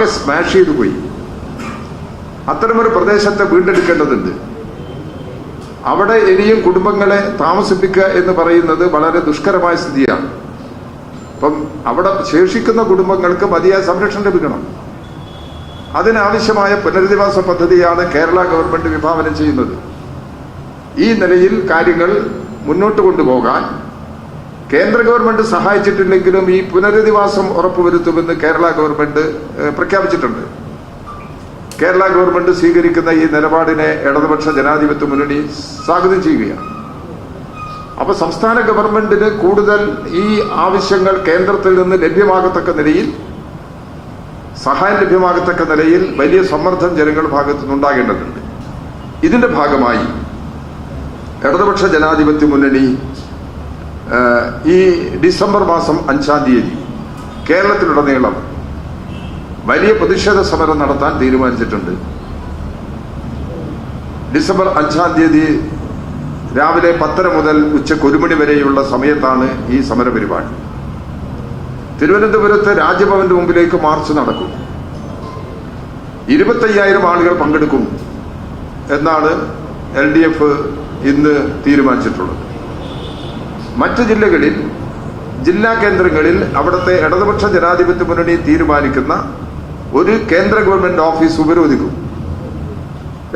ആകെ സ്മാഷ് ചെയ്തു പോയി. അത്തരമൊരു പ്രദേശത്തെ വീണ്ടെടുക്കേണ്ടതുണ്ട്. അവിടെ ഇനിയും കുടുംബങ്ങളെ താമസിപ്പിക്കുക എന്ന് പറയുന്നത് വളരെ ദുഷ്കരമായ സ്ഥിതിയാണ്. അപ്പം അവിടെ ശേഷിക്കുന്ന കുടുംബങ്ങൾക്ക് മതിയായ സംരക്ഷണം ലഭിക്കണം. അതിനാവശ്യമായ പുനരധിവാസ പദ്ധതിയാണ് കേരള ഗവൺമെന്റ് വിഭാവനം ചെയ്യുന്നത്. ഈ നിലയിൽ കാര്യങ്ങൾ മുന്നോട്ട് കൊണ്ടുപോകാൻ കേന്ദ്ര ഗവൺമെന്റ് സഹായിച്ചിട്ടില്ലെങ്കിലും ഈ പുനരധിവാസം ഉറപ്പുവരുത്തുമെന്ന് കേരള ഗവൺമെന്റ് പ്രഖ്യാപിച്ചിട്ടുണ്ട്. കേരള ഗവൺമെന്റ് സ്വീകരിക്കുന്ന ഈ നിലപാടിനെ ഇടതുപക്ഷ ജനാധിപത്യ മുന്നണി സ്വാഗതം ചെയ്യുകയാണ്. അപ്പൊ സംസ്ഥാന ഗവൺമെന്റിന് കൂടുതൽ ഈ ആവശ്യങ്ങൾ കേന്ദ്രത്തിൽ നിന്ന് ലഭ്യമാകത്തക്ക നിലയിൽ സഹായം ലഭ്യമാകത്തക്ക നിലയിൽ വലിയ സമ്മർദ്ദം ജനങ്ങളുടെ ഭാഗത്തു നിന്നുണ്ടാകേണ്ടതുണ്ട് ഇതിന്റെ ഭാഗമായി ഇടതുപക്ഷ ജനാധിപത്യ മുന്നണി ഈ ഡിസംബർ മാസം അഞ്ചാം തീയതി കേരളത്തിലുടനീളം വലിയ പ്രതിഷേധ സമരം നടത്താൻ തീരുമാനിച്ചിട്ടുണ്ട്. ഡിസംബർ അഞ്ചാം തീയതി രാവിലെ പത്തര മുതൽ ഉച്ചയ്ക്ക് ഒരു മണി വരെയുള്ള സമയത്താണ് ഈ സമര പരിപാടി തിരുവനന്തപുരത്ത് രാജ്ഭവന്റെ മുമ്പിലേക്ക് മാർച്ച് നടക്കും. ഇരുപത്തയ്യായിരം ആളുകൾ പങ്കെടുക്കും എന്നാണ് എൽ ഡി എഫ് ഇന്ന് തീരുമാനിച്ചിട്ടുള്ളത്. മറ്റ് ജില്ലകളിൽ ജില്ലാ കേന്ദ്രങ്ങളിൽ അവിടുത്തെ ഇടതുപക്ഷ ജനാധിപത്യ മുന്നണി തീരുമാനിക്കുന്ന ഒരു കേന്ദ്ര ഗവൺമെന്റ് ഓഫീസ് ഉപരോധിക്കും.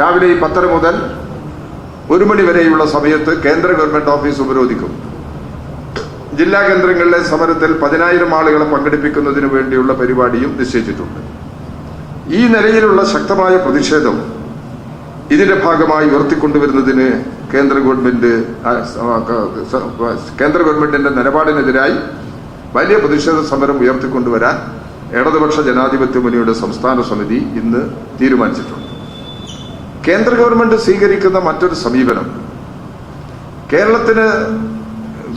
രാവിലെ പത്തര മുതൽ ഒരു മണി വരെയുള്ള സമയത്ത് കേന്ദ്ര ഗവൺമെന്റ് ഓഫീസ് ഉപരോധിക്കും. ജില്ലാ കേന്ദ്രങ്ങളിലെ സമരത്തിൽ പതിനായിരം ആളുകളെ പങ്കെടുപ്പിക്കുന്നതിന് വേണ്ടിയുള്ള പരിപാടിയും നിശ്ചയിച്ചിട്ടുണ്ട്. ഈ നിലയിലുള്ള ശക്തമായ പ്രതിഷേധം ഇതിന്റെ ഭാഗമായി ഉയർത്തിക്കൊണ്ടുവരുന്നതിന് കേന്ദ്ര ഗവൺമെന്റ് കേന്ദ്ര ഗവൺമെന്റിന്റെ നിലപാടിനെതിരായി വലിയ പ്രതിഷേധ സമരം ഉയർത്തിക്കൊണ്ടുവരാൻ ഇടതുപക്ഷ ജനാധിപത്യ മുന്നണിയുടെ സംസ്ഥാന സമിതി ഇന്ന് തീരുമാനിച്ചിട്ടുണ്ട്. കേന്ദ്ര ഗവൺമെന്റ് സ്വീകരിക്കുന്ന മറ്റൊരു സമീപനം കേരളത്തിന്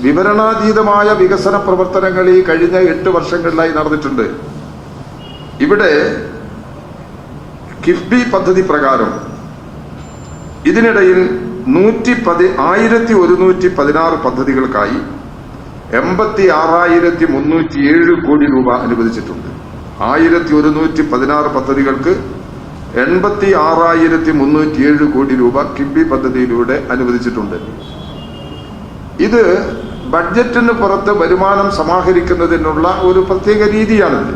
വിവരണാതീതമായ വികസന പ്രവർത്തനങ്ങൾ ഈ കഴിഞ്ഞ എട്ട് വർഷങ്ങളിലായി നടന്നിട്ടുണ്ട്. ഇവിടെ കിഫ്ബി പദ്ധതി പ്രകാരം ഇതിനിടയിൽ നൂറ്റി പതി ആയിരത്തി ഒരുന്നൂറ്റി പതിനാറ് പദ്ധതികൾക്കായി എൺപത്തി ആറായിരത്തി മുന്നൂറ്റി ഏഴ് കോടി രൂപ അനുവദിച്ചിട്ടുണ്ട്. ആയിരത്തി ഒരുന്നൂറ്റി പതിനാറ് പദ്ധതികൾക്ക് എൺപത്തി ആറായിരത്തി മുന്നൂറ്റി ഏഴ് കോടി രൂപ കിബി പദ്ധതിയിലൂടെ അനുവദിച്ചിട്ടുണ്ട്. ഇത് ബഡ്ജറ്റിന് പുറത്ത് വരുമാനം സമാഹരിക്കുന്നതിനുള്ള ഒരു പ്രത്യേക രീതിയാണിത്.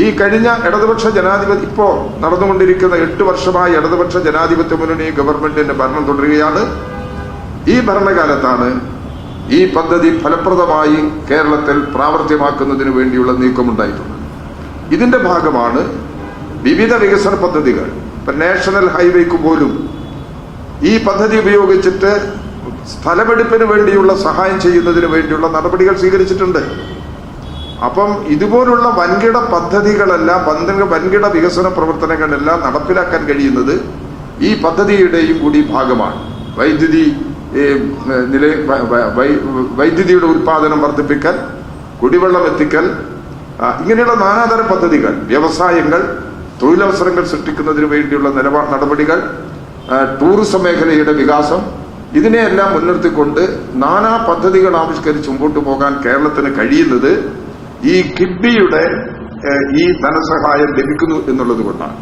ഈ കഴിഞ്ഞ ഇടതുപക്ഷ ജനാധിപത്യ ഇപ്പോ നടന്നുകൊണ്ടിരിക്കുന്ന എട്ട് വർഷമായി ഇടതുപക്ഷ ജനാധിപത്യ മുന്നണി ഗവൺമെന്റിന്റെ ഭരണം തുടരുകയാണ്. ഈ ഭരണകാലത്താണ് ഈ പദ്ധതി ഫലപ്രദമായി കേരളത്തിൽ പ്രാവർത്തികമാക്കുന്നതിന് വേണ്ടിയുള്ള നീക്കമുണ്ടായിട്ടുള്ളത്. ഇതിന്റെ ഭാഗമാണ് വിവിധ വികസന പദ്ധതികൾ. ഇപ്പൊ നാഷണൽ ഹൈവേക്ക് പോലും ഈ പദ്ധതി ഉപയോഗിച്ചിട്ട് സ്ഥലമെടുപ്പിന് വേണ്ടിയുള്ള സഹായം ചെയ്യുന്നതിന് വേണ്ടിയുള്ള നടപടികൾ സ്വീകരിച്ചിട്ടുണ്ട്. അപ്പം ഇതുപോലുള്ള വൻകിട പദ്ധതികളെല്ലാം വൻകിട വികസന പ്രവർത്തനങ്ങളെല്ലാം നടപ്പിലാക്കാൻ കഴിയുന്നത് ഈ പദ്ധതിയുടെയും കൂടി ഭാഗമാണ്. വൈദ്യുതി നില വൈദ്യുതിയുടെ ഉൽപാദനം വർദ്ധിപ്പിക്കൽ കുടിവെള്ളം എത്തിക്കൽ ഇങ്ങനെയുള്ള നാനാതര പദ്ധതികൾ വ്യവസായങ്ങൾ തൊഴിലവസരങ്ങൾ സൃഷ്ടിക്കുന്നതിന് വേണ്ടിയുള്ള നിലപാ നടപടികൾ ടൂറിസം മേഖലയുടെ വികാസം ഇതിനെയെല്ലാം മുൻനിർത്തിക്കൊണ്ട് നാനാ പദ്ധതികൾ ആവിഷ്കരിച്ച് മുമ്പോട്ട് പോകാൻ കേരളത്തിന് കഴിയുന്നത് ഈ കിബിയുടെ ഏഹ്, ഈ ധനസഹായം ലഭിക്കുന്നു എന്നുള്ളത് കൊണ്ടാണ്.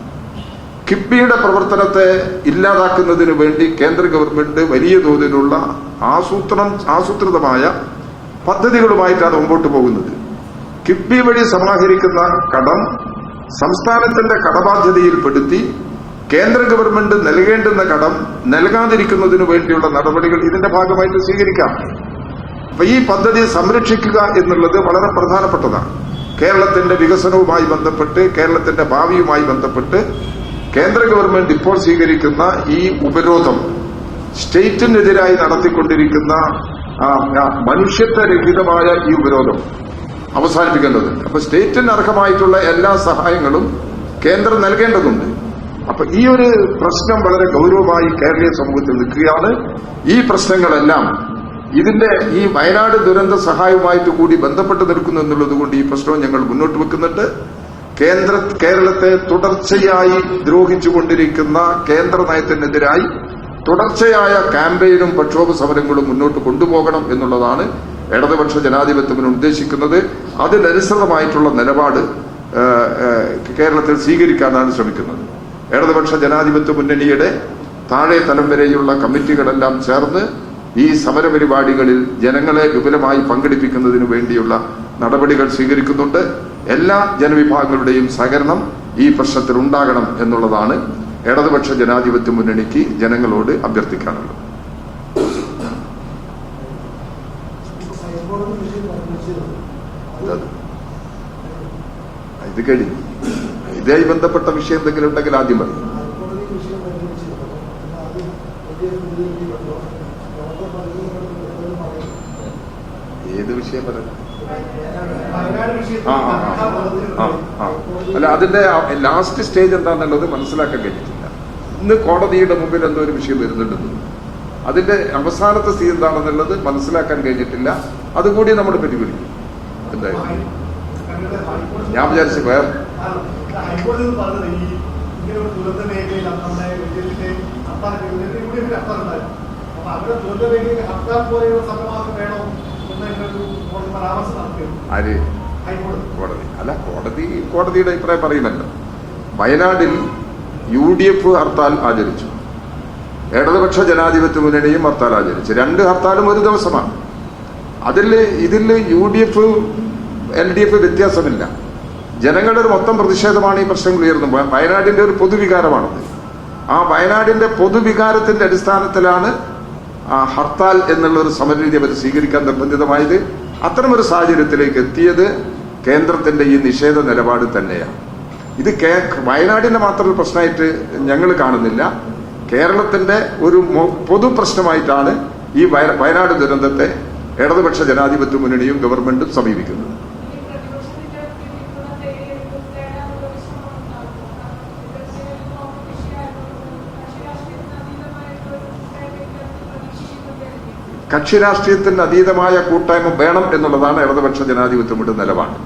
കിബിയുടെ പ്രവർത്തനത്തെ ഇല്ലാതാക്കുന്നതിന് വേണ്ടി കേന്ദ്ര ഗവൺമെന്റ് വലിയ തോതിലുള്ള ആസൂത്രണം ആസൂത്രിതമായ പദ്ധതികളുമായിട്ടാണ് മുമ്പോട്ട് പോകുന്നത്. കിബി വഴി സമാഹരിക്കുന്ന കടം സംസ്ഥാനത്തിന്റെ കടബാധ്യതയിൽപ്പെടുത്തി കേന്ദ്ര ഗവൺമെന്റ് നൽകേണ്ടുന്ന കടം നൽകാതിരിക്കുന്നതിനു വേണ്ടിയുള്ള നടപടികൾ ഇതിന്റെ ഭാഗമായിട്ട് സ്വീകരിക്കാം. അപ്പൊ ഈ പദ്ധതി സംരക്ഷിക്കുക എന്നുള്ളത് വളരെ പ്രധാനപ്പെട്ടതാണ്. കേരളത്തിന്റെ വികസനവുമായി ബന്ധപ്പെട്ട് കേരളത്തിന്റെ ഭാവിയുമായി ബന്ധപ്പെട്ട് കേന്ദ്ര ഗവൺമെന്റ് ഇപ്പോൾ സ്വീകരിക്കുന്ന ഈ ഉപരോധം സ്റ്റേറ്റിനെതിരായി നടത്തിക്കൊണ്ടിരിക്കുന്ന മനുഷ്യത്വരഹിതമായ ഈ ഉപരോധം അവസാനിപ്പിക്കേണ്ടത്. അപ്പൊ സ്റ്റേറ്റിന് അർഹമായിട്ടുള്ള എല്ലാ സഹായങ്ങളും കേന്ദ്രം നൽകേണ്ടതുണ്ട്. അപ്പൊ ഈ ഒരു പ്രശ്നം വളരെ ഗൗരവമായി കേരളീയ സമൂഹത്തിൽ നിൽക്കുകയാണ്. ഈ പ്രശ്നങ്ങളെല്ലാം ഇതിന്റെ ഈ വയനാട് ദുരന്ത സഹായവുമായിട്ട് കൂടി ബന്ധപ്പെട്ട് നിൽക്കുന്നു എന്നുള്ളത് കൊണ്ട് ഈ പ്രശ്നവും ഞങ്ങൾ മുന്നോട്ട് വെക്കുന്നുണ്ട്. കേന്ദ്ര കേരളത്തെ തുടർച്ചയായി ദ്രോഹിച്ചുകൊണ്ടിരിക്കുന്ന കേന്ദ്ര നയത്തിനെതിരായി തുടർച്ചയായ ക്യാമ്പയിനും പ്രക്ഷോഭ സമരങ്ങളും മുന്നോട്ട് കൊണ്ടുപോകണം എന്നുള്ളതാണ് ഇടതുപക്ഷ ജനാധിപത്യത്തിന് ഉദ്ദേശിക്കുന്നത്. അതിനനുസൃതമായിട്ടുള്ള നിലപാട് കേരളത്തിൽ സ്വീകരിക്കാനാണ് ശ്രമിക്കുന്നത്. ഇടതുപക്ഷ ജനാധിപത്യ മുന്നണിയുടെ താഴെ തലം വരെയുള്ള കമ്മിറ്റികളെല്ലാം ചേർന്ന് ഈ സമരപരിപാടികളിൽ ജനങ്ങളെ വിപുലമായി പങ്കെടുപ്പിക്കുന്നതിന് വേണ്ടിയുള്ള നടപടികൾ സ്വീകരിക്കുന്നുണ്ട്. എല്ലാ ജനവിഭാഗങ്ങളുടെയും സഹകരണം ഈ പ്രശ്നത്തിൽ ഉണ്ടാകണം എന്നുള്ളതാണ് ഇടതുപക്ഷ ജനാധിപത്യ മുന്നണിക്ക് ജനങ്ങളോട് അഭ്യർത്ഥിക്കാനുള്ളത്. ഇത് കഴിഞ്ഞു. ഇതായി ബന്ധപ്പെട്ട വിഷയം എന്തെങ്കിലും ഉണ്ടെങ്കിൽ ആദ്യം പറയും ഹൈക്കോടതി വിഷയം പരിഗണിച്ചിരുന്നു എന്നാൽ അത് വലിയ പ്രതികരിക്കുന്നുണ്ടോ ലോക പരിഗണനകൾ പറയുന്നു ഏത് വിഷയം പറയാം ആ ആ ആ, അല്ല അതിന്റെ ലാസ്റ്റ് സ്റ്റേജ് എന്താണെന്നുള്ളത് മനസ്സിലാക്കാൻ കഴിഞ്ഞിട്ടില്ല. ഇന്ന് കോടതിയുടെ മുമ്പിൽ എന്തോ ഒരു വിഷയം വരുന്നുണ്ടെന്ന് അതിന്റെ അവസാനത്തെ സ്ഥിതി എന്താണെന്നുള്ളത് മനസ്സിലാക്കാൻ കഴിഞ്ഞിട്ടില്ല. അതുകൂടി നമ്മൾ പരിഗണിക്കും എന്തായാലും. ഞാൻ വിചാരിച്ചു വേറെ. ഹൈക്കോടതി എന്ന് പറഞ്ഞത് ഈ ഇങ്ങനെ ഒരു ദുരന്ത മേഖലയിൽ നമ്മുടെ വിജയത്തിന്റെ ഹർത്താൽ യു ഡി എഫിന്റെ ഹർത്താൽ ഉണ്ടായിരുന്നു. അപ്പൊ അവിടെ ദുരന്ത മേഖലയിൽ ഹർത്താൽ പോലെയുള്ള സമരമാർഗം വേണോ? ആര്? കോടതി. അല്ല കോടതി കോടതിയുടെ അഭിപ്രായം പറയുമല്ലോ വയനാടിൽ യു ഡി എഫ് ഹർത്താൽ ആചരിച്ചു. ഇടതുപക്ഷ ജനാധിപത്യ മുന്നണിയും ഹർത്താൽ ആചരിച്ചു. രണ്ട് ഹർത്താലും ഒരു ദിവസമാണ്. അതിൽ ഇതിൽ U D F L D F വ്യത്യാസമില്ല. ജനങ്ങളുടെ ഒരു മൊത്തം പ്രതിഷേധമാണ് ഈ പ്രശ്നം ഉയർന്നു വയനാടിന്റെ ഒരു പൊതുവികാരമാണത്. ആ വയനാടിന്റെ പൊതുവികാരത്തിന്റെ അടിസ്ഥാനത്തിലാണ് ഹർത്താൽ എന്നുള്ള ഒരു സമരരീതി അവർ സ്വീകരിക്കാൻ നിർബന്ധിതമായത് അത്തരമൊരു സാഹചര്യത്തിലേക്ക് എത്തിയത് കേന്ദ്രത്തിന്റെ ഈ നിഷേധ നിലപാട് തന്നെയാണ്. ഇത് കേ വയനാടിന്റെ മാത്രം ഒരു പ്രശ്നമായിട്ട് ഞങ്ങൾ കാണുന്നില്ല. കേരളത്തിന്റെ ഒരു പൊതു പ്രശ്നമായിട്ടാണ് ഈ വയനാട് ദുരന്തത്തെ ഇടതുപക്ഷ ജനാധിപത്യ മുന്നണിയും ഗവൺമെന്റും സമീപിക്കുന്നത്. കക്ഷി രാഷ്ട്രീയത്തിന് അതീതമായ കൂട്ടായ്മ വേണം എന്നുള്ളതാണ് ഇടതുപക്ഷ ജനാധിപത്യത്തിന്റെ നിലപാട്.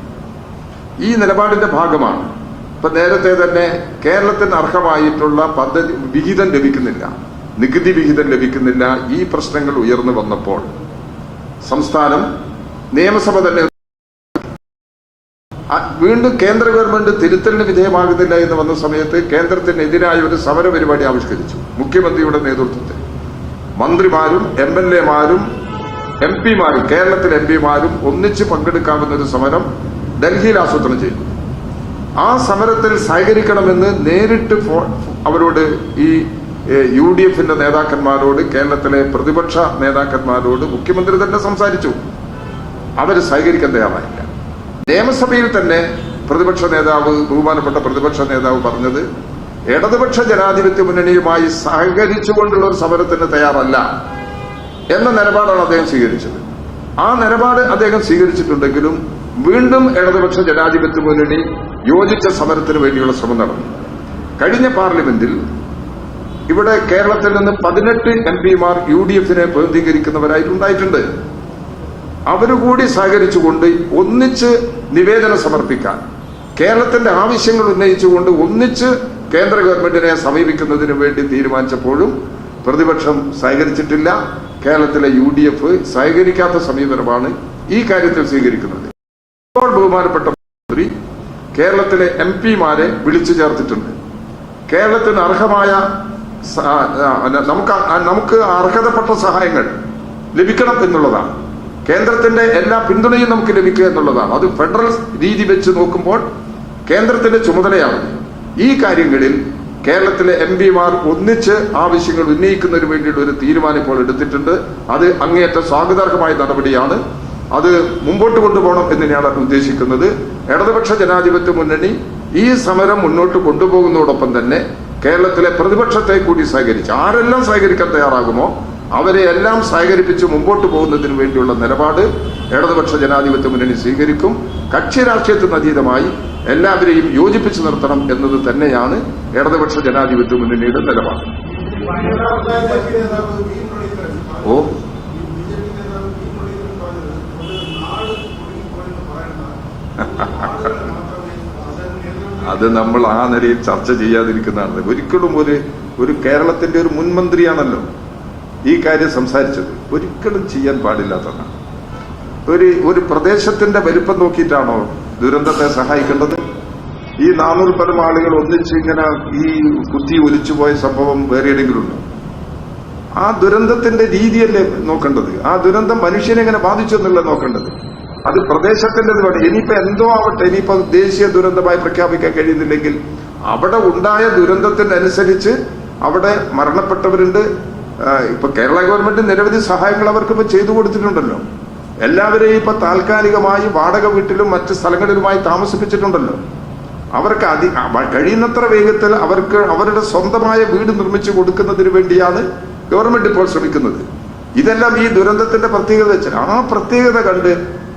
ഈ നിലപാടിന്റെ ഭാഗമാണ് ഇപ്പൊ നേരത്തെ തന്നെ കേരളത്തിന് അർഹമായിട്ടുള്ള പദ്ധതി വിഹിതം ലഭിക്കുന്നില്ല നികുതി വിഹിതം ലഭിക്കുന്നില്ല ഈ പ്രശ്നങ്ങൾ ഉയർന്നു വന്നപ്പോൾ സംസ്ഥാനം നിയമസഭ തന്നെ വീണ്ടും കേന്ദ്ര ഗവൺമെന്റ് തിരുത്തലിന് വിധേയമാകുന്നില്ല എന്ന് വന്ന സമയത്ത് കേന്ദ്രത്തിനെതിരായ ഒരു സമര പരിപാടി ആവിഷ്കരിച്ചു മുഖ്യമന്ത്രിയുടെ നേതൃത്വത്തിൽ. മന്ത്രിമാരും എം എൽ എമാരും എം പിമാരും കേരളത്തിലെ എം പിമാരും ഒന്നിച്ച് പങ്കെടുക്കാവുന്ന ഒരു സമരം ഡൽഹിയിൽ ആസൂത്രണം ചെയ്തു. ആ സമരത്തിൽ സഹകരിക്കണമെന്ന് നേരിട്ട് അവരോട് ഈ യു ഡി എഫിന്റെ നേതാക്കന്മാരോട് കേരളത്തിലെ പ്രതിപക്ഷ നേതാക്കന്മാരോട് മുഖ്യമന്ത്രി തന്നെ സംസാരിച്ചു. അവർ സഹകരിക്കാൻ തയ്യാറായില്ല. നിയമസഭയിൽ തന്നെ പ്രതിപക്ഷ നേതാവ് ബഹുമാനപ്പെട്ട പ്രതിപക്ഷ നേതാവ് പറഞ്ഞത് ഇടതുപക്ഷ ജനാധിപത്യ മുന്നണിയുമായി സഹകരിച്ചുകൊണ്ടുള്ള ഒരു സമരത്തിന് തയ്യാറല്ല എന്ന നിലപാടാണ് അദ്ദേഹം സ്വീകരിച്ചത്. ആ നിലപാട് അദ്ദേഹം സ്വീകരിച്ചിട്ടുണ്ടെങ്കിലും വീണ്ടും ഇടതുപക്ഷ ജനാധിപത്യ മുന്നണി യോജിച്ച സമരത്തിന് വേണ്ടിയുള്ള ശ്രമം നടന്നു. കഴിഞ്ഞ പാർലമെന്റിൽ ഇവിടെ കേരളത്തിൽ നിന്ന് പതിനെട്ട് എം പിമാർ യു ഡി എഫിനെ പ്രതിനിധീകരിക്കുന്നവരായിട്ടുണ്ടായിട്ടുണ്ട് അവരുകൂടി സഹകരിച്ചുകൊണ്ട് ഒന്നിച്ച് നിവേദനം സമർപ്പിക്കാൻ കേരളത്തിന്റെ ആവശ്യങ്ങൾ ഉന്നയിച്ചുകൊണ്ട് ഒന്നിച്ച് കേന്ദ്ര ഗവൺമെന്റിനെ സമീപിക്കുന്നതിന് വേണ്ടി തീരുമാനിച്ചപ്പോഴും പ്രതിപക്ഷം സഹകരിച്ചിട്ടില്ല. കേരളത്തിലെ യു ഡി എഫ് സഹകരിക്കാത്ത സമീപനമാണ് ഈ കാര്യത്തിൽ സ്വീകരിക്കുന്നത്. ഇപ്പോൾ ബഹുമാനപ്പെട്ട മന്ത്രി കേരളത്തിലെ എം പിമാരെ വിളിച്ചു ചേർത്തിട്ടുണ്ട്. കേരളത്തിന് അർഹമായ നമുക്ക് നമുക്ക് അർഹതപ്പെട്ട സഹായങ്ങൾ ലഭിക്കണം എന്നുള്ളതാണ്. കേന്ദ്രത്തിന്റെ എല്ലാ പിന്തുണയും നമുക്ക് ലഭിക്കുക എന്നുള്ളതാണ്. അത് ഫെഡറൽ രീതി വെച്ച് നോക്കുമ്പോൾ കേന്ദ്രത്തിന്റെ ചുമതലയാണ്. ഈ കാര്യങ്ങളിൽ കേരളത്തിലെ എം പിമാർ ഒന്നിച്ച് ആവശ്യങ്ങൾ ഉന്നയിക്കുന്നതിന് വേണ്ടിയിട്ട് ഒരു തീരുമാനം ഇപ്പോൾ എടുത്തിട്ടുണ്ട്. അത് അങ്ങേയറ്റം സ്വാഗതാർഹമായ നടപടിയാണ്. അത് മുമ്പോട്ട് കൊണ്ടുപോകണം എന്ന് ഞാൻ ഉദ്ദേശിക്കുന്നത്. ഇടതുപക്ഷ ജനാധിപത്യ മുന്നണി ഈ സമരം മുന്നോട്ട് കൊണ്ടുപോകുന്നതോടൊപ്പം തന്നെ കേരളത്തിലെ പ്രതിപക്ഷത്തെ കൂടി സഹകരിച്ച് ആരെല്ലാം സഹകരിക്കാൻ തയ്യാറാകുമോ അവരെ എല്ലാം സഹകരിപ്പിച്ച് മുമ്പോട്ട് പോകുന്നതിന് വേണ്ടിയുള്ള നിലപാട് ഇടതുപക്ഷ ജനാധിപത്യ മുന്നണി സ്വീകരിക്കും. കക്ഷി രാഷ്ട്രീയത്തിന് അതീതമായി എല്ലാവരെയും യോജിപ്പിച്ചു നിർത്തണം എന്നത് തന്നെയാണ് ഇടതുപക്ഷ ജനാധിപത്യ മുന്നണിയുടെ നിലപാട്. ഓ. അത് നമ്മൾ ആ നിലയിൽ ചർച്ച ചെയ്യാതിരിക്കുന്നതാണ്. ഒരിക്കലും ഒരു ഒരു കേരളത്തിന്റെ ഒരു മുൻമന്ത്രിയാണല്ലോ ഈ കാര്യം സംസാരിച്ചത്. ഒരിക്കലും ചെയ്യാൻ പാടില്ലാത്തതാണ്. ഒരു ഒരു പ്രദേശത്തിന്റെ വലുപ്പം നോക്കിയിട്ടാണോ ദുരന്തത്തെ സഹായിക്കേണ്ടത്? ഈ നാനൂറ് പരം ആളുകൾ ഒന്നിച്ച് ഇങ്ങനെ ഈ കുത്തി ഒലിച്ചുപോയ സംഭവം വേറെ ഏതെങ്കിലും ആ ദുരന്തത്തിന്റെ രീതിയല്ലേ നോക്കേണ്ടത്? ആ ദുരന്തം മനുഷ്യനെ എങ്ങനെ ബാധിച്ചു എന്നുള്ള നോക്കേണ്ടത്. അത് പ്രദേശത്തിന്റെത് വേണം ഇനിയിപ്പോ എന്തോ ആവട്ടെ ഇനിയിപ്പോ ദേശീയ ദുരന്തമായി പ്രഖ്യാപിക്കാൻ കഴിയുന്നില്ലെങ്കിൽ അവിടെ ഉണ്ടായ ദുരന്തത്തിനനുസരിച്ച് അവിടെ മരണപ്പെട്ടവരുണ്ട്. ഇപ്പൊ കേരള ഗവൺമെന്റ് നിരവധി സഹായങ്ങൾ അവർക്ക് ചെയ്തു കൊടുത്തിട്ടുണ്ടല്ലോ. എല്ലാവരെയും ഇപ്പൊ താൽക്കാലികമായി വാടക വീട്ടിലും മറ്റ് സ്ഥലങ്ങളിലുമായി താമസിപ്പിച്ചിട്ടുണ്ടല്ലോ. അവർക്ക് അതി കഴിയുന്നത്ര വേഗത്തിൽ അവർക്ക് അവരുടെ സ്വന്തമായ വീട് നിർമ്മിച്ചു കൊടുക്കുന്നതിന് വേണ്ടിയാണ് ഗവൺമെന്റ് ഇപ്പോൾ ശ്രമിക്കുന്നത്. ഇതെല്ലാം ഈ ദുരന്തത്തിന്റെ പ്രത്യേകത വെച്ചാൽ ആ പ്രത്യേകത കണ്ട്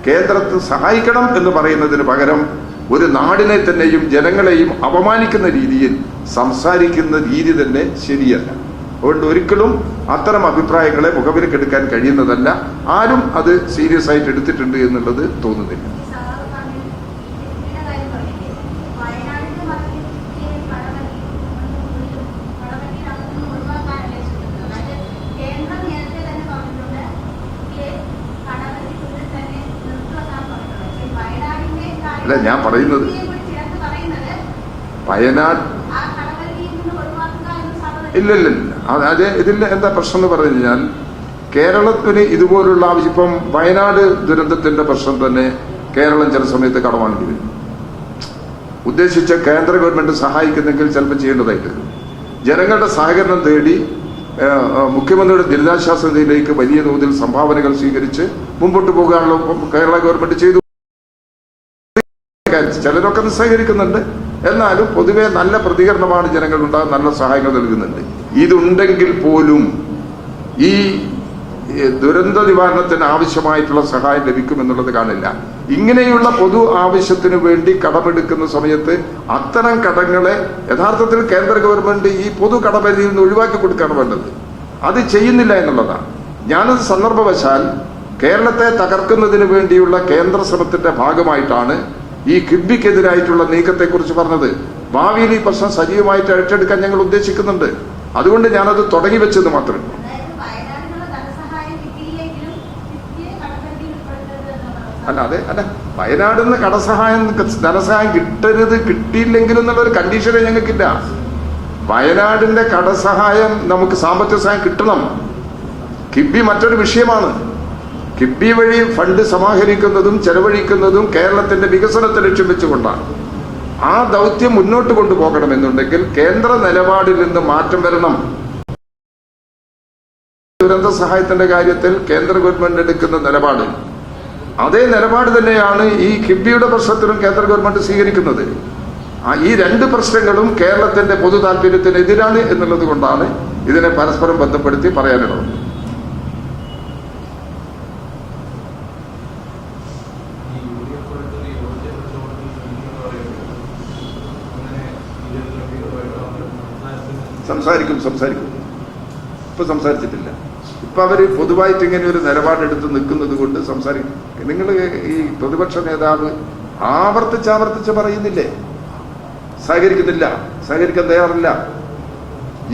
കേന്ദ്രത്തെ സഹായിക്കണം എന്ന് പറയുന്നതിന് പകരം ഒരു നാടിനെ തന്നെയും ജനങ്ങളെയും അപമാനിക്കുന്ന രീതിയിൽ സംസാരിക്കുന്ന രീതി തന്നെ ശരിയല്ല. അതുകൊണ്ട് ഒരിക്കലും അത്തരം അഭിപ്രായങ്ങളെ മുഖവിലക്കെടുക്കാൻ കഴിയുന്നതല്ല. ആരും അത് സീരിയസ് ആയിട്ട് എടുത്തിട്ടുണ്ട് എന്നുള്ളത് തോന്നുന്നില്ല. അല്ല, ഞാൻ പറയുന്നത് വയനാട് ആ കടമറ്റിയിൽ നിന്ന് ഒഴിവാക്കുക എന്ന് സഭ ഇല്ല അത് ഇതിന്റെ എന്താ പ്രശ്നം എന്ന് പറഞ്ഞു കഴിഞ്ഞാൽ കേരളത്തിന് ഇതുപോലുള്ള ആവശ്യം വയനാട് ദുരന്തത്തിന്റെ പ്രശ്നം തന്നെ കേരളം ചില സമയത്ത് കടമാണ്ടി ഉദ്ദേശിച്ച കേന്ദ്ര ഗവൺമെന്റ് സഹായിക്കുന്നെങ്കിൽ ചിലപ്പോൾ ചെയ്യേണ്ടതായിട്ട് ജനങ്ങളുടെ സഹകരണം തേടി മുഖ്യമന്ത്രിയുടെ ദുരിതാശ്വാസ നിധിയിലേക്ക് വലിയ തോതിൽ സംഭാവനകൾ സ്വീകരിച്ച് മുമ്പോട്ട് പോകാനുള്ള കേരള ഗവൺമെന്റ് ചെയ്തു. ചിലരൊക്കെ നിസ്സഹകരിക്കുന്നുണ്ട് എന്നാലും പൊതുവെ നല്ല പ്രതികരണമാണ് ജനങ്ങൾ ഉണ്ടാകുന്ന നല്ല സഹായങ്ങൾ നൽകുന്നുണ്ട്. ഇതുണ്ടെങ്കിൽ പോലും ഈ ദുരന്ത നിവാരണത്തിന് ആവശ്യമായിട്ടുള്ള സഹായം ലഭിക്കുമെന്നുള്ളത് കാണില്ല. ഇങ്ങനെയുള്ള പൊതു ആവശ്യത്തിന് വേണ്ടി കടമെടുക്കുന്ന സമയത്ത് അത്തരം കടങ്ങളെ യഥാർത്ഥത്തിൽ കേന്ദ്ര ഗവൺമെന്റ് ഈ പൊതു കടപരിധിയിൽ നിന്ന് ഒഴിവാക്കി കൊടുക്കുകയാണ് വേണ്ടത്. അത് ചെയ്യുന്നില്ല എന്നുള്ളതാണ്. ഞാനത് സന്ദർഭവശാൽ കേരളത്തെ തകർക്കുന്നതിന് വേണ്ടിയുള്ള കേന്ദ്ര ശ്രമത്തിന്റെ ഭാഗമായിട്ടാണ് ഈ കിബിക്കെതിരായിട്ടുള്ള നീക്കത്തെക്കുറിച്ച് പറഞ്ഞത് ഭാവിയിൽ ഈ പ്രശ്നം സജീവമായിട്ട് ഏറ്റെടുക്കാൻ ഞങ്ങൾ ഉദ്ദേശിക്കുന്നുണ്ട്. അതുകൊണ്ട് ഞാനത് തുടങ്ങി വെച്ചത് മാത്രം. അല്ല അതെ അല്ല വയനാട് നിന്ന് കടസഹായം ധനസഹായം കിട്ടരുത് കിട്ടിയില്ലെങ്കിലും എന്നുള്ള ഒരു കണ്ടീഷനെ ഞങ്ങൾക്കില്ല. വയനാടിന്റെ കടസഹായം നമുക്ക് സാമ്പത്തിക സഹായം കിട്ടണം. കിബി മറ്റൊരു വിഷയമാണ്. കിബി വഴി ഫണ്ട് സമാഹരിക്കുന്നതും ചെലവഴിക്കുന്നതും കേരളത്തിന്റെ വികസനത്തെ ലക്ഷ്യം വെച്ചുകൊണ്ടാണ് ആ ദൗത്യം മുന്നോട്ട് കൊണ്ടുപോകണമെന്നുണ്ടെങ്കിൽ കേന്ദ്ര നിലപാടിൽ നിന്ന് മാറ്റം വരണം. ദുരന്ത സഹായത്തിന്റെ കാര്യത്തിൽ കേന്ദ്ര ഗവൺമെന്റ് എടുക്കുന്ന നിലപാട്. അതേ നിലപാട് തന്നെയാണ് ഈ കിബിയുടെ പ്രശ്നത്തിലും കേന്ദ്ര ഗവൺമെന്റ് സ്വീകരിക്കുന്നത്. ഈ രണ്ട് പ്രശ്നങ്ങളും കേരളത്തിന്റെ പൊതു താല്പര്യത്തിനെതിരാണ് എന്നുള്ളത് കൊണ്ടാണ് ഇതിനെ പരസ്പരം ബന്ധപ്പെടുത്തി പറയാനുള്ളത് ഈ യൂണിയൻ എടുക്കുന്ന യോഗ്യ പ്രചോദനം എന്ന് പറയുന്നത് അങ്ങനെ ഇരുപത്തിരണ്ടുമായിട്ട് നമ്മൾ സംസാരിക്കും സംസാരിക്കും. ഇപ്പൊ സംസാരിച്ചിട്ടില്ല. ഇപ്പൊ അവർ പൊതുവായിട്ട് ഇങ്ങനെ ഒരു നിലപാടെടുത്ത് നിൽക്കുന്നത് കൊണ്ട് സംസാരിക്കും. നിങ്ങൾ ഈ പ്രതിപക്ഷ നേതാവ് ആവർത്തിച്ചാവർത്തിച്ച് ആവർത്തിച്ച് പറയുന്നില്ലേ? സഹകരിക്കുന്നില്ല സഹകരിക്കാൻ തയ്യാറില്ല.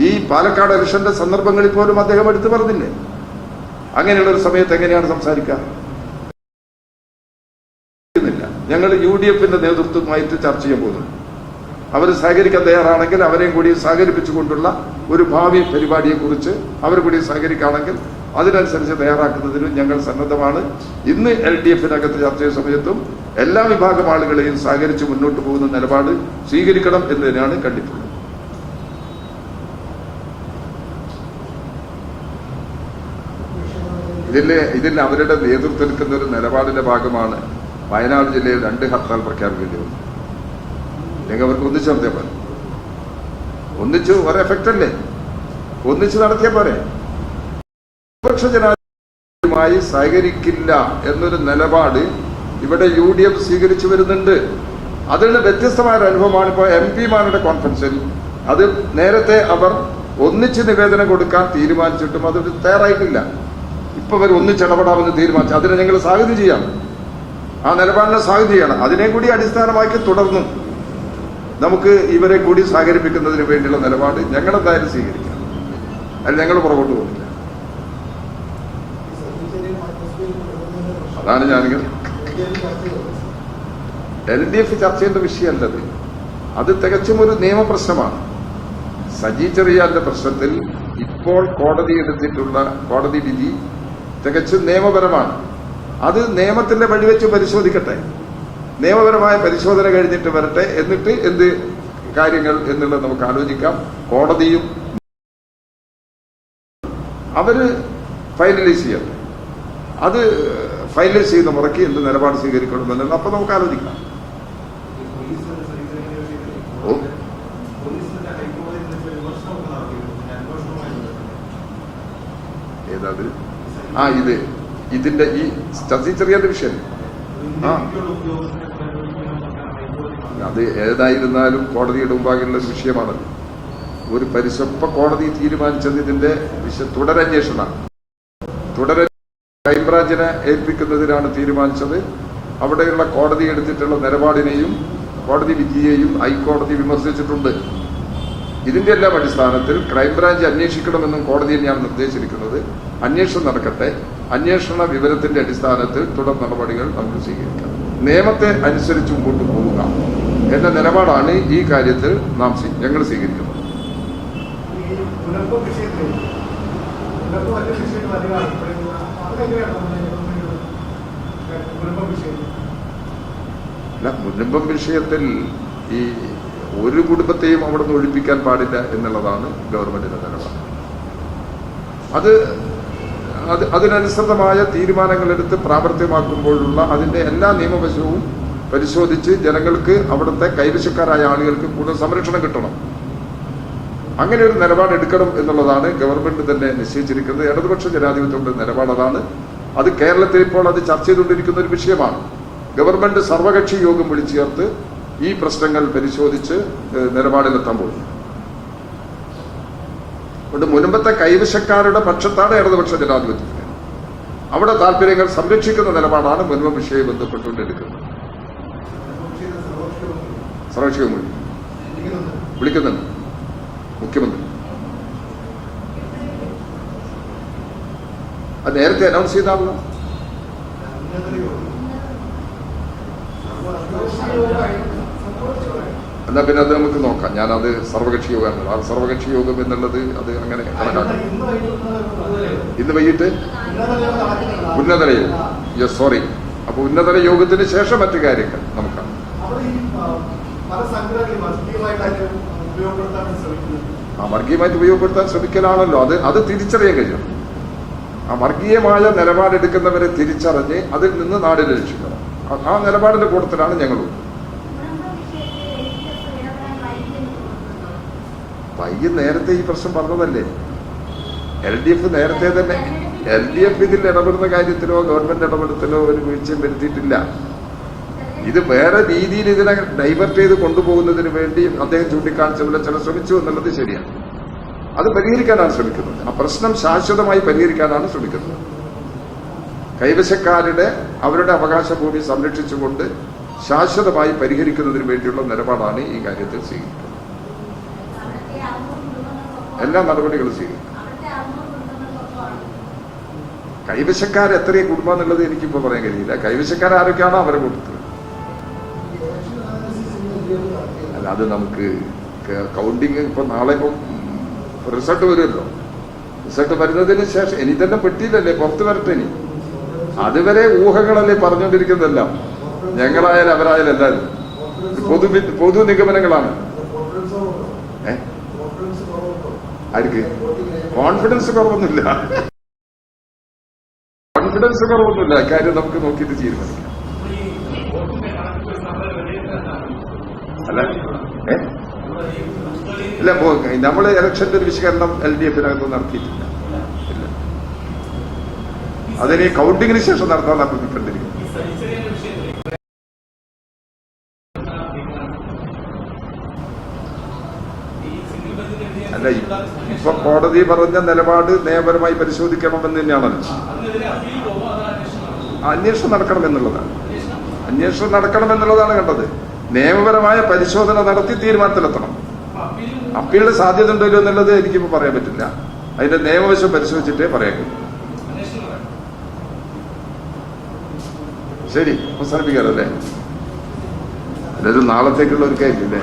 ഈ പാലക്കാട് എലക്ഷന്റെ സന്ദർഭങ്ങളിൽ പോലും അദ്ദേഹം എടുത്തു പറഞ്ഞില്ലേ? അങ്ങനെയുള്ള ഒരു സമയത്ത് എങ്ങനെയാണ് സംസാരിക്കുക? ഞങ്ങൾ യു ഡി എഫിന്റെ നേതൃത്വമായിട്ട് ചർച്ച ചെയ്യാൻ പോകുന്നു. അവർ സഹകരിക്കാൻ തയ്യാറാണെങ്കിൽ അവരെയും കൂടി സഹകരിപ്പിച്ചുകൊണ്ടുള്ള ഒരു ഭാവി പരിപാടിയെ കുറിച്ച് അവർ കൂടി സഹകരിക്കുകയാണെങ്കിൽ അതിനനുസരിച്ച് തയ്യാറാക്കുന്നതിനും ഞങ്ങൾ സന്നദ്ധമാണ്. ഇന്ന് എൽ ഡി എഫിനകത്ത് ചർച്ച ചെയ്ത സമയത്തും എല്ലാ വിഭാഗം ആളുകളെയും സഹകരിച്ച് മുന്നോട്ട് പോകുന്ന നിലപാട് സ്വീകരിക്കണം എന്ന് തന്നെയാണ് കണ്ടിട്ടുള്ളത്. ഇതിലെ ഇതിൽ അവരുടെ നേതൃത്വം എടുക്കുന്ന ഒരു നിലപാടിന്റെ ഭാഗമാണ് വയനാട് ജില്ലയിൽ രണ്ട് ഹർത്താൽ പ്രഖ്യാപിക്കേണ്ടി വന്നു അല്ലെങ്കിൽ അവർക്ക് ഒന്നിച്ച് നടത്തിയാൽ പോരെ. ഒന്നിച്ച് ഒരു എഫക്റ്റ് അല്ലേ? ഒന്നിച്ച് നടത്തിയാൽ പോരെ. പ്രതിപക്ഷ ജനാധിപത്യമായി സഹകരിക്കില്ല എന്നൊരു നിലപാട് ഇവിടെ യു ഡി എഫ് സ്വീകരിച്ചു വരുന്നുണ്ട്. അതിന് വ്യത്യസ്തമായ ഒരു അനുഭവമാണ് ഇപ്പോൾ എം പിമാരുടെ കോൺഫറൻസിൽ അത് നേരത്തെ അവർ ഒന്നിച്ച് നിവേദനം കൊടുക്കാൻ തീരുമാനിച്ചിട്ടും അത് തയ്യാറായിട്ടില്ല. ഇപ്പൊ അവർ ഒന്നിച്ചിടപെടാമെന്ന് തീരുമാനിച്ചു. അതിനെ ഞങ്ങൾ സ്വാഗതം ചെയ്യാം. ആ നിലപാടിനെ സ്വാഗതം ചെയ്യണം. അതിനെ കൂടി അടിസ്ഥാനമാക്കി തുടർന്നും നമുക്ക് ഇവരെ കൂടി സഹകരിപ്പിക്കുന്നതിന് വേണ്ടിയുള്ള നിലപാട് ഞങ്ങൾ എന്തായാലും സ്വീകരിക്കാം അല്ല ഞങ്ങൾ പുറകോട്ട് പോകില്ല അതാണ് ഞാനിങ്ങനെ എൽ ഡി എഫ് ചർച്ച ചെയ്യേണ്ട വിഷയമല്ലത് അത്. തികച്ചും ഒരു നിയമപ്രശ്നമാണ്. സജി ചെറിയാന്റെ പ്രശ്നത്തിൽ ഇപ്പോൾ കോടതി എടുത്തിട്ടുള്ള കോടതി വിധി തികച്ചും നിയമപരമാണ്. അത് നിയമത്തിന്റെ വഴിവെച്ച് പരിശോധിക്കട്ടെ. നിയമപരമായ പരിശോധന കഴിഞ്ഞിട്ട് വരട്ടെ. എന്നിട്ട് എന്ത് കാര്യങ്ങൾ എന്നുള്ളത് നമുക്ക് ആലോചിക്കാം. കോടതിയും അവർ ഫൈനലൈസ് ചെയ്യട്ടെ അത് ഫൈനലൈസ് ചെയ്യുന്ന മുറയ്ക്ക് എന്ത് നിലപാട് സ്വീകരിക്കണമെന്നുള്ളത് അപ്പൊ നമുക്ക് ആലോചിക്കാം. ഏതാത് ആ ഇത്. ഇതിന്റെ ഈ സജി ചെറിയ വിഷയം അത് ഏതായിരുന്നാലും കോടതിയുടെ മുമ്പാകെയുള്ള ഒരു വിഷയമാണത് ഒരു പരിശപ്പ കോടതി തീരുമാനിച്ചത് ഇതിന്റെ വിശ തുടരന്വേഷണം. തുടര ക്രൈംബ്രാഞ്ചിനെ ഏൽപ്പിക്കുന്നതിനാണ് തീരുമാനിച്ചത്. അവിടെയുള്ള കോടതി എടുത്തിട്ടുള്ള നിലപാടിനെയും കോടതി വിധിയെയും ഹൈക്കോടതി വിമർശിച്ചിട്ടുണ്ട്. ഇതിന്റെ എല്ലാം അടിസ്ഥാനത്തിൽ ക്രൈംബ്രാഞ്ച് അന്വേഷിക്കണമെന്നും കോടതിയിൽ ഞാൻ നിർദ്ദേശിച്ചിരിക്കുന്നത്. അന്വേഷണം നടക്കട്ടെ. അന്വേഷണ വിവരത്തിന്റെ അടിസ്ഥാനത്തിൽ തുടർ നടപടികൾ നമുക്ക് സ്വീകരിക്കാം. നിയമത്തെ അനുസരിച്ച് മുമ്പോട്ട് പോവുക എന്ന നിലപാടാണ് ഈ കാര്യത്തിൽ നാം ഞങ്ങൾ സ്വീകരിക്കുന്നത്. അല്ല വിഷയത്തിൽ ഈ ഒരു കുടുംബത്തെയും അവിടെ നിന്ന് ഒഴിപ്പിക്കാൻ പാടില്ല എന്നുള്ളതാണ് ഗവൺമെന്റിന്റെ നിലപാട്. അത് അത് അതിനനുസൃതമായ തീരുമാനങ്ങൾ എടുത്ത് പ്രാവർത്തികമാക്കുമ്പോഴുള്ള അതിന്റെ എല്ലാ നിയമവശവും പരിശോധിച്ച് ജനങ്ങൾക്ക് അവിടുത്തെ കൈവശക്കാരായ ആളുകൾക്ക് കൂടുതൽ സംരക്ഷണം കിട്ടണം. അങ്ങനെ ഒരു നിലപാട് എടുക്കണം എന്നുള്ളതാണ് ഗവൺമെന്റ് തന്നെ നിശ്ചയിച്ചിരിക്കുന്നത്. ഇടതുപക്ഷ ജനാധിപത്യത്തിന്റെ നിലപാട് അതാണ്. അത് കേരളത്തിൽ ഇപ്പോൾ അത് ചർച്ച ചെയ്തുകൊണ്ടിരിക്കുന്ന ഒരു വിഷയമാണ്. ഗവൺമെന്റ് സർവകക്ഷി യോഗം വിളിച്ചു ചേർത്ത് ഈ പ്രശ്നങ്ങൾ പരിശോധിച്ച് നിലപാടിലെത്താൻ പോകുന്നു. അതുകൊണ്ട് മുൻപത്തെ കൈവശക്കാരുടെ പക്ഷത്താണ് ഇടതുപക്ഷ ജനാധിപത്യത്തിന് അവിടെ താല്പര്യങ്ങൾ സംരക്ഷിക്കുന്ന നിലപാടാണ് മുൻപ് വിഷയം വിളി- ഇരിക്കുന്നുണ്ട് വിളിക്കുന്നുണ്ട്. മുഖ്യമന്ത്രി. അത് നേരത്തെ അനൗൺസ് ചെയ്താണല്ലോ എന്നാ പിന്നെ അത് നമുക്ക് നോക്കാം. ഞാനത് സർവകക്ഷി യോഗമാണ് ആ സർവകക്ഷി യോഗം എന്നുള്ളത് അത് അങ്ങനെ കണക്കാക്കാം. ഇന്ന് വൈകിട്ട്? ഉന്നതല യോഗം യെസ് സോറി അപ്പൊ ഉന്നതല യോഗത്തിന് ശേഷം മറ്റു കാര്യങ്ങൾ നമുക്ക് ആ, വർഗീയമായിട്ട് ഉപയോഗപ്പെടുത്താൻ ശ്രമിക്കലാണല്ലോ. അത് അത് തിരിച്ചറിയാൻ കഴിയും. ആ വർഗീയമായ നിലപാടെടുക്കുന്നവരെ തിരിച്ചറിഞ്ഞ് അതിൽ നിന്ന് നാടിനെ രക്ഷിക്കണം. ആ നിലപാടിന്റെ കൂട്ടത്തിലാണ് ഞങ്ങളും പുനർപ്പം വിഷയത്തിൽ എൽ ഡി എഫ് ഇടപെടാൻ വൈകിയെന്ന് തോന്നുന്നു പയ്യൻ നേരത്തെ ഈ പ്രശ്നം പറഞ്ഞതല്ലേ? എൽ ഡി എഫ് നേരത്തെ തന്നെ. എൽ ഡി എഫ് ഇതിൽ ഇടപെടുന്ന കാര്യത്തിലോ ഗവൺമെന്റ് ഇടപെടത്തിലോ ഒരു വീഴ്ചയും വരുത്തിയിട്ടില്ല. ഇത് വേറെ രീതിയിൽ ഇതിനെ ഡൈവേർട്ട് ചെയ്ത് കൊണ്ടുപോകുന്നതിന് വേണ്ടി അദ്ദേഹം ചൂണ്ടിക്കാണിച്ച പോലെ ചില ശ്രമിച്ചു എന്നുള്ളത് ശരിയാണ്. അത് പരിഹരിക്കാനാണ് ശ്രമിക്കുന്നത്. ആ പ്രശ്നം ശാശ്വതമായി പരിഹരിക്കാനാണ് ശ്രമിക്കുന്നത്. കൈവശക്കാരുടെ അവരുടെ അവകാശ ഭൂമി സംരക്ഷിച്ചുകൊണ്ട് ശാശ്വതമായി പരിഹരിക്കുന്നതിന് വേണ്ടിയുള്ള നിലപാടാണ് ഈ കാര്യത്തിൽ സ്വീകരിക്കുന്നത്. എല്ലാ നടപടികളും സ്വീകരിക്കും. കൈവശക്കാർ എത്രയും കുടുംബം എന്നുള്ളത് എനിക്കിപ്പോൾ പറയാൻ കഴിയില്ല. കൈവശക്കാർ ആരൊക്കെയാണോ അവരെ കൊടുത്തത് അല്ല അത് നമുക്ക് കൗണ്ടിങ് ഇപ്പൊ നാളെ ഇപ്പം റിസൾട്ട് വരുമല്ലോ. റിസൾട്ട് വരുന്നതിന് ശേഷം ഇനി തന്നെ പെട്ടിയില്ലല്ലേ പുറത്ത് വരട്ടെ ഇനി. അതുവരെ ഊഹകളല്ലേ പറഞ്ഞുകൊണ്ടിരിക്കുന്നതെല്ലാം. ഞങ്ങളായാലും അവരായാലും എല്ലാവരും. പൊതു പൊതു നിഗമനങ്ങളാണ് ഏ ആർക്ക്? കോൺഫിഡൻസ് കുറവൊന്നുമില്ല. കോൺഫിഡൻസ് കുറവൊന്നുമില്ല. കാര്യം നമുക്ക് നോക്കിയിട്ട് തീരുമാനിക്കാം അല്ല ഏ? ഇല്ല നമ്മൾ ഇലക്ഷന്റെ ഒരു വിശകലനം എൽ ഡി എഫിനകത്ത് നടത്തിയിട്ടില്ല. അതിന് കൗണ്ടിങ്ങിന് ശേഷം നടത്താൻ നമ്മൾ കണ്ടിരിക്കും അല്ല ഇപ്പൊ കോടതി പറഞ്ഞ നിലപാട് നിയമപരമായി പരിശോധിക്കണമെന്ന് തന്നെയാണല്ലോ ആ, അന്വേഷണം നടക്കണം എന്നുള്ളതാണ്. അന്വേഷണം നടക്കണം എന്നുള്ളതാണ് കണ്ടത്. നിയമപരമായ പരിശോധന നടത്തി തീരുമാനത്തിലെത്തണം. അപ്പീലിന് സാധ്യത ഉണ്ടല്ലോ എന്നുള്ളത് എനിക്കിപ്പോ പറയാൻ പറ്റില്ല. അതിന്റെ നിയമവശം പരിശോധിച്ചിട്ടേ പറയാൻ ശരി അവസാനിപ്പിക്കാറല്ലേ അതായത് നാളത്തേക്കുള്ള ഒരു കാര്യമില്ലേ?